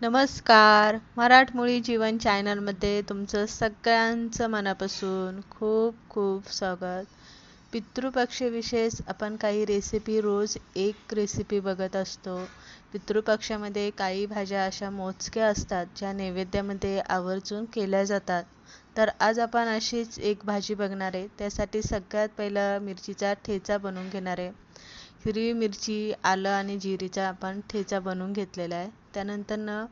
नमस्कार. मराठमोळी जीवन चॅनलमध्ये तुमचं सगळ्यांचं मनापासून खूप खूप स्वागत. पितृपक्षविशेष आपण काही रेसिपी रोज एक रेसिपी बघत असतो. पितृपक्षामध्ये काही भाज्या अशा मोजक्या असतात ज्या नैवेद्यामध्ये आवर्जून केल्या जातात. तर आज आपण अशीच एक भाजी बघणार आहे. त्यासाठी सगळ्यात पहिलं मिरचीचा ठेचा बनवून घेणार आहे. हिरवी मिरची आलं आणि जिरीचा आपण ठेचा बनवून घेतलेला आहे. त्यानंतरनं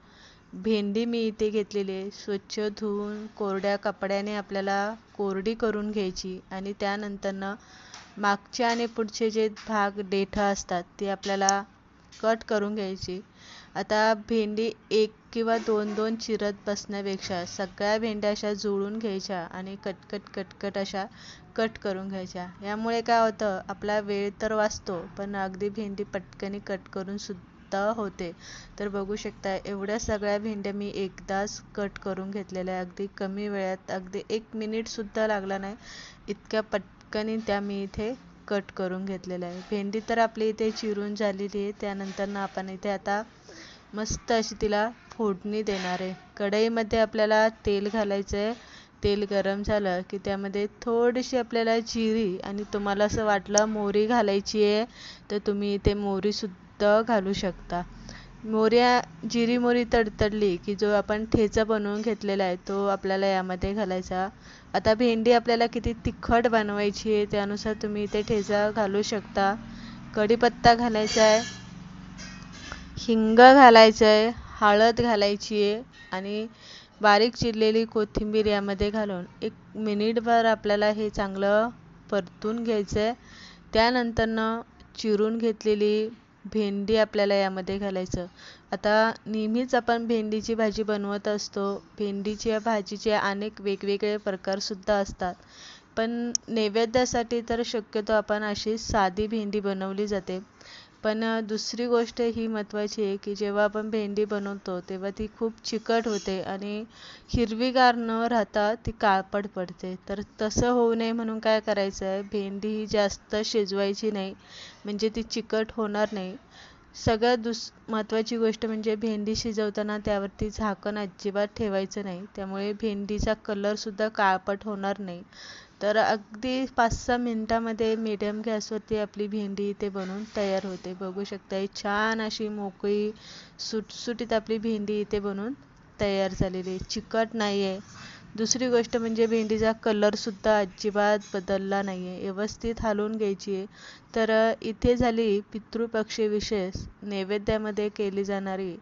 भेंडी मी इथे घेतलेली आहे. स्वच्छ धुवून कोरड्या कपड्याने आपल्याला कोरडी करून घ्यायची आणि त्यानंतरनं मागचे आणि पुढचे जे भाग देठं असतात ते आपल्याला कट करून घ्यायची. आता भेंडी एक किंवा दोन दोन चिरत बसण्यापेक्षा सगळ्या भेंड्या अशा जुळून घ्यायच्या आणि कटकट कटकट अशा कट करून घ्यायच्या. यामुळे काय होतं आपला वेळ तर वाचतो पण अगदी भेंडी पटकनी कट करून सुद्धा होते. तर बघू शकता एवढ्या सगळ्या भेंड्या मी एकदाच कट करून घेतलेल्या आहे अगदी कमी वेळात अगदी एक मिनिटसुद्धा लागला नाही इतक्या पटकनी त्या मी इथे कट करून घेतलेल्या आहे भेंडी तर आपली इथे चिरून झालेली आहे त्यानंतर ना आपण इथे आता मस्त अशी तिला फोडणी देणार आहे. कढईमध्ये आपल्याला तेल घालायचं आहे तेल गरम झालं की त्यामध्ये थोडीशी आपल्याला जिरी आणि तुम्हाला असं वाटलं मोहरी घालायची आहे तर तुम्ही इथे मोहरीसुद्धा घालू शकता. मोऱ्या जिरी मोरी तडतडली की जो आपण ठेचा बनवून घेतलेला आहे तो आपल्याला यामध्ये घालायचा. आता भेंडी आपल्याला किती तिखट बनवायची आहे त्यानुसार तुम्ही इथे ठेचा घालू शकता. कढीपत्ता घालायचा आहे. हिंग घालायचं आहे हळद घालायची आहे आणि बारीक चिरलेली कोथिंबीर यामध्ये घालून एक मिनिटभर आपल्याला हे चांगलं परतून घ्यायचं आहे त्यानंतरनं चिरून घेतलेली भेंडी आपल्याला यामध्ये घालायचं. आता नेहमीच आपण भेंडीची भाजी बनवत असतो. भेंडीच्या भाजीचे अनेक वेगवेगळे प्रकारसुद्धा असतात. पण नैवेद्यासाठी तर शक्यतो आपण अशी साधी भेंडी बनवली जाते. पण दुसरी गोष्ट ही महत्त्वाची आहे की जेव्हा आपण भेंडी बनवतो तेव्हा ती खूप चिकट होते आणि हिरवीगार न राहता ती काळपट पडते. तर तसं होऊ नये म्हणून काय करायचं आहे? भेंडी ही जास्त शिजवायची नाही म्हणजे ती चिकट होणार नाही. सगळ्यात दुस महत्त्वाची गोष्ट म्हणजे भेंडी शिजवताना त्यावरती झाकण अजिबात ठेवायचं नाही. त्यामुळे भेंडीचा कलरसुद्धा काळपट होणार नाही. तर अगदी पाच सहा मिनटामध्ये मीडियम गॅसवरती आपली भेंडी इथे बनवून तयार होते. बघू शकता ही छान अशी मोकळी सुटसुटीत आपली भेंडी इथे बनवून तयार झालेली आहे. चिकट नाही आहे दुसरी गोष्ट म्हणजे भेंडीचा कलरसुद्धा अजिबात बदलला नाही आहे व्यवस्थित हलवून घ्यायची आहे. तर इथे झाली पितृपक्षी विशेष. नैवेद्यामध्ये केली जाणारी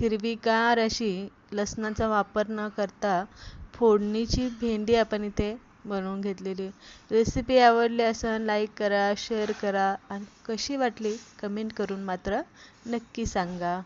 हिरवीगार अशी लसणाचा वापर न करता फोडणीची भेंडी आपण इथे बनवून घेतलेली. रेसिपी आवडली असेल लाईक करा शेअर करा. आणि कशी वाटली? कमेंट करून मात्र नक्की सांगा.